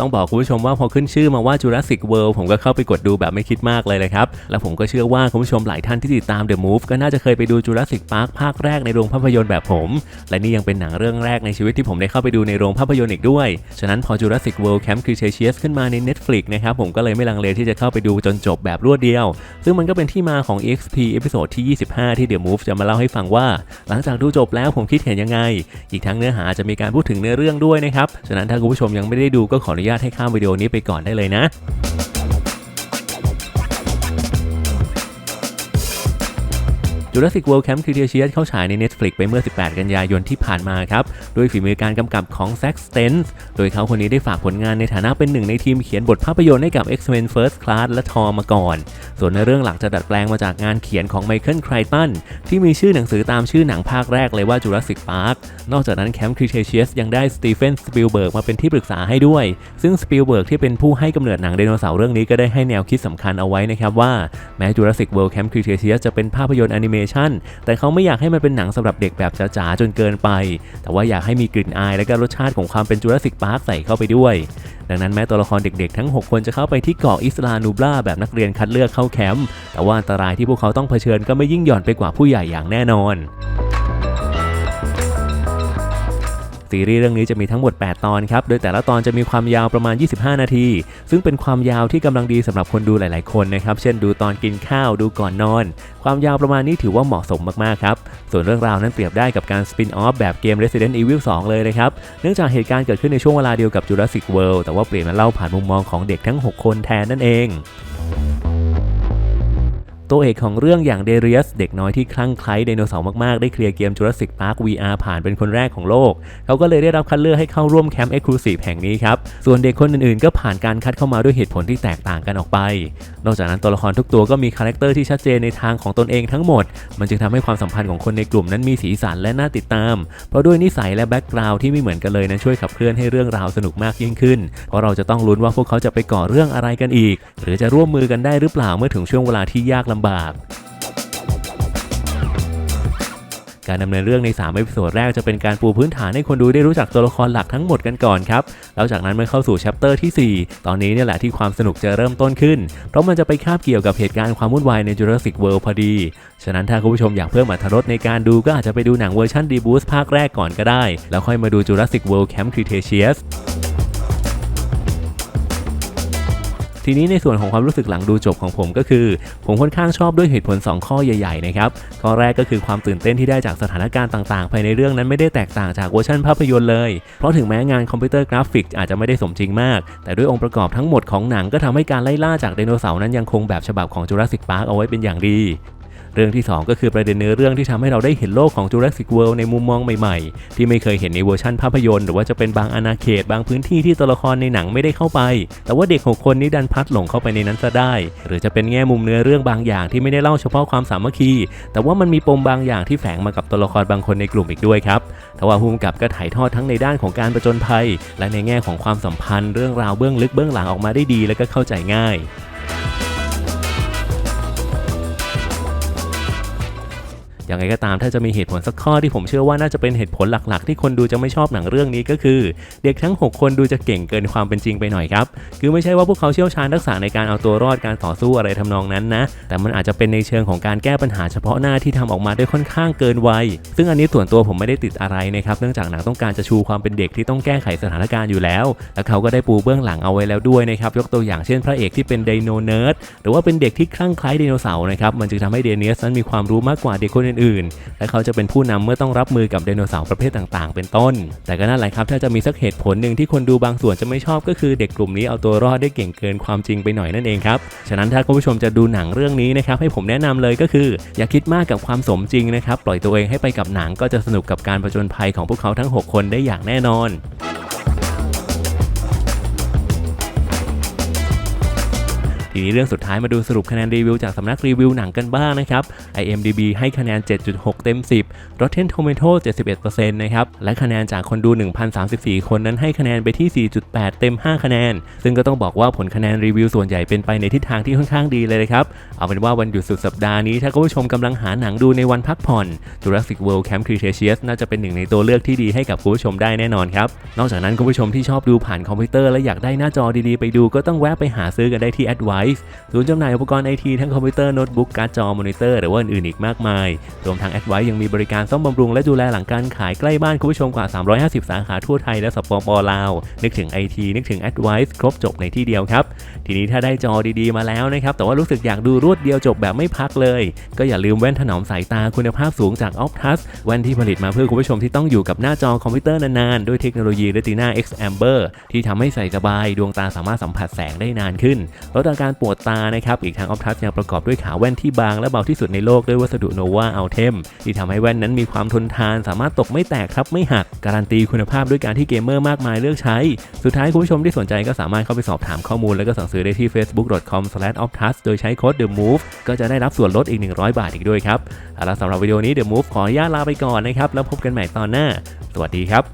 ต้องบอกคุณผู้ชมว่าพอขึ้นชื่อมาว่า Jurassic World ผมก็เข้าไปกดดูแบบไม่คิดมากเลยเลยครับ แล้วผมก็เชื่อว่าคุณผู้ชมหลายท่านที่ติดตาม The Move ก็น่าจะเคยไปดู Jurassic Park ภาคแรกในโรงภาพยนตร์แบบผม และนี่ยังเป็นหนังเรื่องแรกในชีวิตที่ผมได้เข้าไปดูในโรงภาพยนตร์อีกด้วย ฉะนั้นพอ Jurassic World Camp Cretaceous ขึ้นมาใน Netflix นะครับผมก็เลยไม่ลังเลที่จะเข้าไปดูจนจบแบบรวดเดียว ซึ่งมันก็เป็นที่มาของ EXP เอพิโซดที่ 25 ที่ The Move จะมาเล่าให้ฟังว่า หลังจากดูจบแล้วผมคิดเห็นยังไง อีกทั้งเนื้อหาจะมีการพูดถึงเนื้อเรื่องด้วยนะครับฉะนั้นถ้าคุณผู้ชมยังไม่ได้ดูก็ขออนุญาตให้ข้ามวิดีโอนี้ไปก่อนได้เลยนะ Jurassic World Camp Cretaceous เข้าฉายใน Netflix ไปเมื่อ 18 กันยายนที่ผ่านมาครับโดยฝีมือการกำกับของ Zack Stentz โดยเขาคนนี้ได้ฝากผลงานในฐานะเป็นหนึ่งในทีมเขียนบทภาพยนตร์ให้กับ X-Men First Class และ Thor มาก่อน ส่วนในเรื่องหลักจะดัดแปลงมาจากงานเขียนของ Michael Crichton ที่มีชื่อหนังสือตามชื่อหนังภาคแรกเลยว่า Jurassic Park นอกจากนั้น Camp Cretaceous ยังได้ Steven Spielberg มาเป็นที่ปรึกษาให้ด้วย ซึ่ง Spielberg ที่เป็นผู้ให้กำเนิดหนังไดโนเสาร์เรื่องนี้ก็ได้ให้แนวคิดสำคัญเอาไว้นะครับว่าแม้ Jurassic World Camp Cretaceous จะเป็นภาพยนตร์อนิเมชันแต่เขาไม่อยากให้มันเป็นหนังสำหรับเด็กแบบจ๋าๆจนเกินไป แต่ว่าอยากให้มีกลิ่นอายและก็รสชาติของความเป็นจูราสสิกพาร์คใส่เข้าไปด้วย ดังนั้นแม้ตัวละครเด็กๆ ทั้ง 6 คนจะเข้าไปที่เกาะอิสลานูบลาแบบนักเรียนคัดเลือกเข้าแคมป์แต่ว่าอันตรายที่พวกเขาต้องเผชิญก็ไม่ยิ่งหย่อนไปกว่าผู้ใหญ่อย่างแน่นอน ซีรีส์เรื่องนี้จะมีทั้งหมด 8 ตอนครับ โดยแต่ละตอนจะมีความยาวประมาณ 25 นาที ซึ่งเป็นความยาวที่กำลังดีสำหรับคนดูหลาย ๆ คนนะครับ เช่นดูตอนกินข้าวดูก่อนนอน ความยาวประมาณนี้ถือว่าเหมาะสมมาก ๆ ครับ ส่วนเรื่องราวนั้นเปรียบได้กับการสปินออฟแบบเกม Resident Evil 2 เลยนะครับ เนื่องจากเหตุการณ์เกิดขึ้นในช่วงเวลาเดียวกับ Jurassic World แต่ว่าเปลี่ยนมาเล่าผ่านมุมมองของเด็กทั้ง 6 คนแทนนั่นเอง ตัวเอกของเรื่องอย่างเดเรียสเด็กน้อยที่คลั่งไคล้ไดโนเสาร์มาก ๆ ได้เคลียร์เกม Jurassic Park VR ผ่านเป็นคนแรกของโลก เขาก็เลยได้รับคัดเลือกให้เข้าร่วมแคมป์ Exclusive แห่งนี้ครับ ส่วนเด็กคนอื่น ๆ ก็ผ่านการคัดเข้ามาด้วยเหตุผลที่แตกต่างกันออกไป นอกจากนั้นตัวละครทุกตัวก็มีคาแรคเตอร์ที่ชัดเจนในทางของตนเองทั้งหมด มันจึงทำให้ความสัมพันธ์ของคนในกลุ่มนั้นมีสีสันและน่าติดตาม เพราะด้วยนิสัยและแบ็กกราวด์ที่ไม่เหมือนกันเลยนั้นช่วยขับเคลื่อนให้เรื่องราวสนุกมากยิ่งขึ้น เพราะเราจะต้องลุ้นว่าพวกเขาจะไปก่อเรื่องอะไรกันอีก หรือจะร่วมมือกันได้หรือเปล่าเมื่อถึงช่วงเวลาที่ยากลำบาก การดำเนินเรื่องใน3เอพิโซดแรกจะเป็นการปูพื้นฐานให้คนดูได้รู้จักตัวละครหลักทั้งหมดกันก่อนครับ แล้วจากนั้นเมื่อเข้าสู่แชปเตอร์ที่ 4 ตอนนี้เนี่ยแหละที่ความสนุกจะเริ่มต้นขึ้น เพราะมันจะไปคาบเกี่ยวกับเหตุการณ์ความวุ่นวายใน Jurassic World พอดี ฉะนั้นถ้าคุณผู้ชมอยากเพิ่มอรรถรสในการดูก็อาจจะไปดูหนังเวอร์ชันดีบูสภาคแรกก่อนก็ได้ แล้วค่อยมาดู Jurassic World Camp Cretaceous ทีนี้ในส่วนของความรู้สึกหลังดูจบของผมก็คือ ผมค่อนข้างชอบด้วยเหตุผล 2 ข้อใหญ่ๆนะครับข้อแรกก็คือความตื่นเต้นที่ได้จากสถานการณ์ต่างๆ ภายในเรื่องนั้นไม่ได้แตกต่างจากเวอร์ชันภาพยนตร์เลย เพราะถึงแม้งานคอมพิวเตอร์กราฟิกอาจจะไม่ได้สมจริงมาก แต่ด้วยองค์ประกอบทั้งหมดของหนังก็ทำให้การไล่ล่าจากไดโนเสาร์นั้นยังคงแบบฉบับของจูราสสิกพาร์คเอาไว้เป็นอย่างดี เรื่องที่ 2 ก็คือประเด็นเนื้อเรื่องที่ทำให้เราได้เห็นโลกของ Jurassic World ในมุมมองใหม่ๆ ที่ไม่เคยเห็นในเวอร์ชันภาพยนตร์หรือว่าจะเป็นบางอาณาเขตบางพื้นที่ที่ตัวละครในหนังไม่ได้เข้าไป แต่ว่าเด็ก6คนนี้ดันพัดหลงเข้าไปในนั้นซะได้ หรือจะเป็นแง่มุมเนื้อเรื่องบางอย่างที่ไม่ได้เล่าเฉพาะความสามัคคี แต่ว่ามันมีปมบางอย่างที่แฝงมากับตัวละครบางคนในกลุ่มอีกด้วยครับทว่าภูมิกับก็ถ่ายทอดทั้งในด้านของการประจนภัย และในแง่ของความสัมพันธ์เรื่องราวเบื้องลึกเบื้องหลังออกมาได้ดีและก็เข้าใจง่าย ย่างไรก็ตามถ้าจะมีเหตุผลสักข้อที่ผมเชื่อว่าน่าจะเป็นเหตุผลหลักๆ ที่คนดูจะไม่ชอบหนังเรื่องนี้ก็คือ เด็กทั้ง 6 คนดูจะเก่งเกินความเป็นจริงไปหน่อยครับ คือไม่ใช่ว่าพวกเขาเชี่ยวชาญทักษะในการเอาตัวรอดการต่อสู้อะไรทำนองนั้นนะ แต่มันอาจจะเป็นในเชิงของการแก้ปัญหาเฉพาะหน้าที่ทำออกมาได้ค่อนข้างเกินวัย ซึ่งอันนี้ส่วนตัวผมไม่ได้ติดอะไรนะครับ เนื่องจากหนังต้องการจะชูความเป็นเด็กที่ต้องแก้ไขสถานการณ์อยู่แล้ว และเขาก็ได้ปูเบื้องหลังเอาไว้แล้วด้วยนะครับ ยกตัวอย่างเช่นพระเอกที่เป็นไดโนเนิร์ด หรือว่าเป็นเด็กที่คลั่งไคล้ไดโนเสาร์นะครับ มันจึงทำให้เดเนียสนั้นมีความรู้มากกว่าเด็กคนอื่นๆ และเขาจะเป็นผู้นำเมื่อต้องรับมือกับไดโนเสาร์ประเภทต่างๆ เป็นต้น แต่ก็นั่นแหละครับถ้าจะมีสักเหตุผลหนึ่งที่คนดูบางส่วนจะไม่ชอบก็คือเด็กกลุ่มนี้เอาตัวรอดได้เก่งเกินความจริงไปหน่อยนั่นเองครับฉะนั้นถ้าคุณผู้ชมจะดูหนังเรื่องนี้นะครับให้ผมแนะนำเลยก็คือ อย่าคิดมากกับความสมจริงนะครับปล่อยตัวเองให้ไปกับหนังก็จะสนุกกับการผจญภัยของพวกเขาทั้ง 6 คนได้อย่างแน่นอน ทีนี้เรื่องสุดท้ายมาดูสรุปคะแนนรีวิวจากสำนักรีวิวหนังกันบ้างนะครับ IMDb ให้คะแนน 7.6 เต็ม 10 Rotten Tomato 71%นะครับ และคะแนนจากคนดู 1,034 คนนั้นให้คะแนนไปที่ 4.8 เต็ม 5 คะแนน ซึ่งก็ต้องบอกว่าผลคะแนนรีวิวส่วนใหญ่เป็นไปในทิศทางที่ค่อนข้างดีเลยนะครับ เอาเป็นว่าวันหยุดสุดสัปดาห์นี้ ถ้าคุณผู้ชมกำลังหาหนังดูในวันพักผ่อน Jurassic World Camp Cretaceous น่าจะเป็นหนึ่งในตัวเลือกที่ดีให้กับคุณผู้ชมได้แน่นอนครับ นอกจากนั้นคุณผู้ชมที่ชอบดูผ่านคอมพิวเตอร์และอยากได้หน้าจอดีๆไปดูก็ต้องแวะไปหาซื้อกันได้ที่ Advice ศูนย์จำหน่ายอุปกรณ์ไอทีทั้งคอมพิวเตอร์โน้ตบุ๊กการ์ดจอมอนิเตอร์หรือว่าอื่นๆอีกมากมาย รวมทั้ง Advice ยังมีบริการซ่อมบำรุงและดูแลหลังการขายใกล้บ้านคุณผู้ชมกว่า 350 สาขาทั่วไทยและสปปลาว นึกถึง IT นึกถึง Advice ครบจบในที่เดียวครับ ทีนี้ถ้าได้จอดีๆมาแล้วนะครับ แต่ว่ารู้สึกอยากดูรวดเดียวจบแบบไม่พักเลย ก็อย่าลืมแว่นถนอมสายตาคุณภาพสูงจาก Optus แว่นที่ผลิตมาเพื่อคุณผู้ชมที่ต้องอยู่กับหน้าจอคอมพิวเตอร์นานๆ ด้วยเทคโนโลยี Retina X Amber ที่ทำให้ใส่สบายดวงตาสามารถสัมผัสแสงได้นานขึ้นลดอาการปวดตานะครับ อีกทั้ง Optus ยังประกอบด้วยขาแว่นที่บางและเบาที่สุดในโลกด้วยวัสดุ Nova Ultem ที่ทำให้แว่นนั้นมีความทนทาน สามารถตกไม่แตกครับไม่หัก การันตีคุณภาพด้วยการที่เกมเมอร์มากมายเลือกใช้ สุดท้ายคุณผู้ชมที่สนใจก็สามารถเข้าไปสอบถามข้อมูล แล้วก็สั่งซื้อได้ที่ facebook.com/optus โดยใช้โค้ด the move ก็จะได้รับส่วนลดอีก 100 บาทอีกด้วยครับเอาละสำหรับวิดีโอนี้ the move ขออนุญาตลาไปก่อนนะครับแล้วพบกันใหม่ตอนหน้า สวัสดีครับ